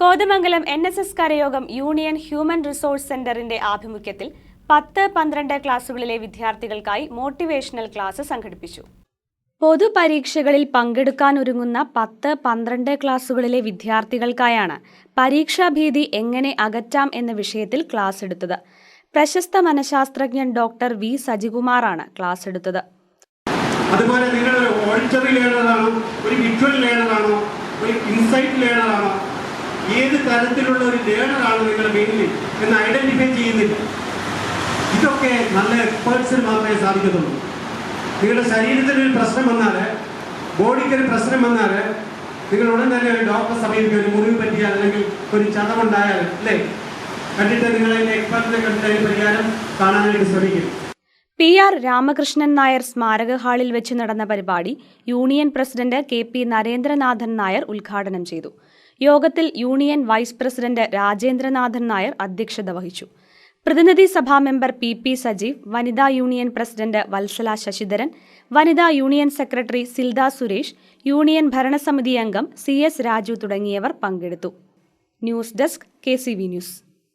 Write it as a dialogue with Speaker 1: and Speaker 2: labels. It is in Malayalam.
Speaker 1: കോതമംഗലം എൻ എസ് എസ് കരയോഗം യൂണിയൻ ഹ്യൂമൻ റിസോഴ്സ് സെന്ററിന്റെ ആഭിമുഖ്യത്തിൽ പത്ത് പന്ത്രണ്ട് ക്ലാസുകളിലെ വിദ്യാർത്ഥികൾക്കായി മോട്ടിവേഷണൽ ക്ലാസ് സംഘടിപ്പിച്ചു. പൊതുപരീക്ഷകളിൽ പങ്കെടുക്കാനൊരുങ്ങുന്ന പത്ത് പന്ത്രണ്ട് ക്ലാസുകളിലെ വിദ്യാർത്ഥികൾക്കായാണ് പരീക്ഷാഭീതി എങ്ങനെ അകറ്റാം എന്ന വിഷയത്തിൽ ക്ലാസ് എടുത്തത്. പ്രശസ്ത മനഃശാസ്ത്രജ്ഞൻ ഡോക്ടർ വി സജികുമാറാണ് ക്ലാസ് എടുത്തത്.
Speaker 2: അതുപോലെ നിങ്ങൾ ഒരു ഓഡിറ്ററി ലേണറാണോ ഒരു ഒരു ഇൻസൈറ്റ് ലേണറാണോ ഏത് തരത്തിലുള്ള ഒരു ലേണറാണ് നിങ്ങളുടെ മെയിനിൽ എന്ന് ഐഡന്റിഫൈ ചെയ്യുന്നില്ല. ഇതൊക്കെ നല്ല എക്സ്പേർട്സിന് മാത്രമേ സാധിക്കത്തുള്ളൂ. നിങ്ങളുടെ ശരീരത്തിന് ഒരു പ്രശ്നം വന്നാൽ ബോഡിക്ക് ഒരു പ്രശ്നം വന്നാൽ നിങ്ങൾ ഉടൻ തന്നെ ഒരു ഡോക്ടറെ സമീപിക്കുക ഒരു മുറിവ് പറ്റിയാൽ അല്ലെങ്കിൽ ഒരു ചതവുണ്ടായാൽ അല്ലേ? കണ്ടിട്ട് അതിന്റെ എക്സ്പെർട്ടിനെ കണ്ടിട്ട് അതിന് പരിഹാരം കാണാനായിട്ട് ശ്രമിക്കും.
Speaker 1: പി ആർ രാമകൃഷ്ണൻ നായർ സ്മാരക ഹാളിൽ വെച്ച് നടന്ന പരിപാടി union president K P Narendranathan Nair ഉദ്ഘാടനം ചെയ്തു. യോഗത്തിൽ union vice president Rajendranathan Nair അധ്യക്ഷത വഹിച്ചു. പ്രതിനിധി സഭാ മെമ്പർ പി പി സജീവ് വനിതാ യൂണിയൻ പ്രസിഡന്റ് വത്സല ശശിധരൻ വനിതാ union secretary Silda Suresh union ഭരണസമിതി അംഗം സി എസ് രാജു തുടങ്ങിയവർ പങ്കെടുത്തു. News desk K C V news.